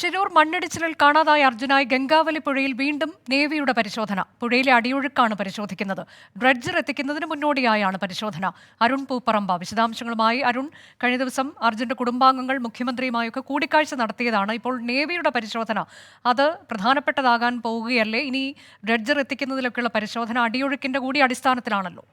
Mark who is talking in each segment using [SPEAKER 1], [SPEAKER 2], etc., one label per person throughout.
[SPEAKER 1] ഷിരൂർ മണ്ണിടിച്ചിലിൽ കാണാതായ അർജുനായി ഗംഗാവലി പുഴയിൽ വീണ്ടും നേവിയുടെ പരിശോധന. പുഴയിലെ അടിയൊഴുക്കാണ് പരിശോധിക്കുന്നത്. ഡ്രഡ്ജർ എത്തിക്കുന്നതിന് മുന്നോടിയായാണ് പരിശോധന. അരുൺ പൂപ്പറമ്പ വിശദാംശങ്ങളുമായി അരുൺ. കഴിഞ്ഞ ദിവസം അർജുന്റെ കുടുംബാംഗങ്ങൾ മുഖ്യമന്ത്രിയുമായൊക്കെ കൂടിക്കാഴ്ച നടത്തിയതാണ്. ഇപ്പോൾ നേവിയുടെ പരിശോധന. അത് പ്രധാനപ്പെട്ടതാകാൻ പോവുകയല്ലേ? ഇനി ഡ്രഡ്ജർ എത്തിക്കുന്നതിലൊക്കെയുള്ള പരിശോധന അടിയൊഴുക്കിന്റെ കൂടി അടിസ്ഥാനത്തിലാണല്ലോ.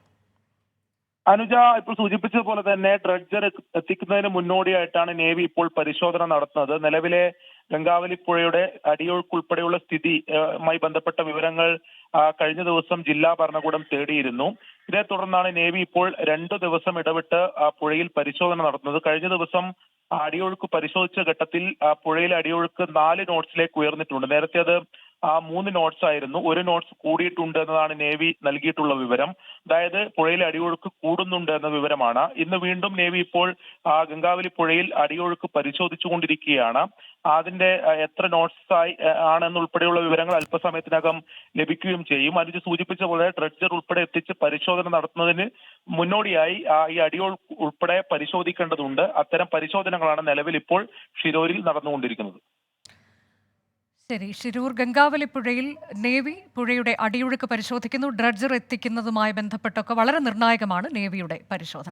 [SPEAKER 2] അനുജ ഇപ്പോൾ സൂചിപ്പിച്ചതുപോലെ തന്നെ ഡ്രഡ്ജർ എത്തിക്കുന്നതിന് മുന്നോടിയായിട്ടാണ് നേവി ഇപ്പോൾ പരിശോധന നടത്തുന്നത്. നിലവിലെ ഗംഗാവലി പുഴയുടെ അടിയൊഴുക്കുൾപ്പെടെയുള്ള സ്ഥിതി മായി ബന്ധപ്പെട്ട വിവരങ്ങൾ കഴിഞ്ഞ ദിവസം ജില്ലാ ഭരണകൂടം തേടിയിരുന്നു. ഇതേ തുടർന്നാണ് നേവി ഇപ്പോൾ രണ്ടു ദിവസം ഇടവിട്ട് പുഴയിൽ പരിശോധന നടത്തുന്നത്. കഴിഞ്ഞ ദിവസം അടിയൊഴുക്ക് പരിശോധിച്ച ഘട്ടത്തിൽ പുഴയിലെ അടിയൊഴുക്ക് നാല് നോട്ട്സിലേക്ക് ഉയർന്നിട്ടുണ്ട്. നേരത്തെ അത് മൂന്ന് നോട്ട്സ് ആയിരുന്നു. ഒരു നോട്ട്സ് കൂടിയിട്ടുണ്ട് എന്നതാണ് നേവി നൽകിയിട്ടുള്ള വിവരം. അതായത് പുഴയിലെ അടിയൊഴുക്ക് കൂടുന്നുണ്ട് എന്ന വിവരമാണ്. ഇന്ന് വീണ്ടും നേവി ഇപ്പോൾ ആ ഗംഗാവലി പുഴയിൽ അടിയൊഴുക്ക് പരിശോധിച്ചുകൊണ്ടിരിക്കുകയാണ്. അതിന്റെ എത്ര നോട്ട്സ് ആയി ആ, ആണെന്നുൾപ്പെടെയുള്ള വിവരങ്ങൾ അല്പസമയത്തിനകം ലഭിക്കുകയും ചെയ്യും. അനുജ് സൂചിപ്പിച്ച പോലെ ഡ്രഡ്ജർ ഉൾപ്പെടെ എത്തിച്ച് പരിശോധന നടത്തുന്നതിന് മുന്നോടിയായി ആ, ഈ അടിയൊഴുക്ക് ഉൾപ്പെടെ പരിശോധിക്കേണ്ടതുണ്ട്. അത്തരം പരിശോധനകളാണ് നിലവിൽ ഇപ്പോൾ ഷിരോരിൽ നടന്നുകൊണ്ടിരിക്കുന്നത്.
[SPEAKER 1] ശരി ശിരൂർ ഗംഗാവലി പുഴയിൽ നേവി പുഴയുടെ അടിയൊഴുക്ക് പരിശോധിക്കുന്നു. ഡ്രഡ്ജർ എത്തിക്കുന്നതുമായി ബന്ധപ്പെട്ടൊക്കെ വളരെ നിർണായകമാണ് നേവിയുടെ പരിശോധന.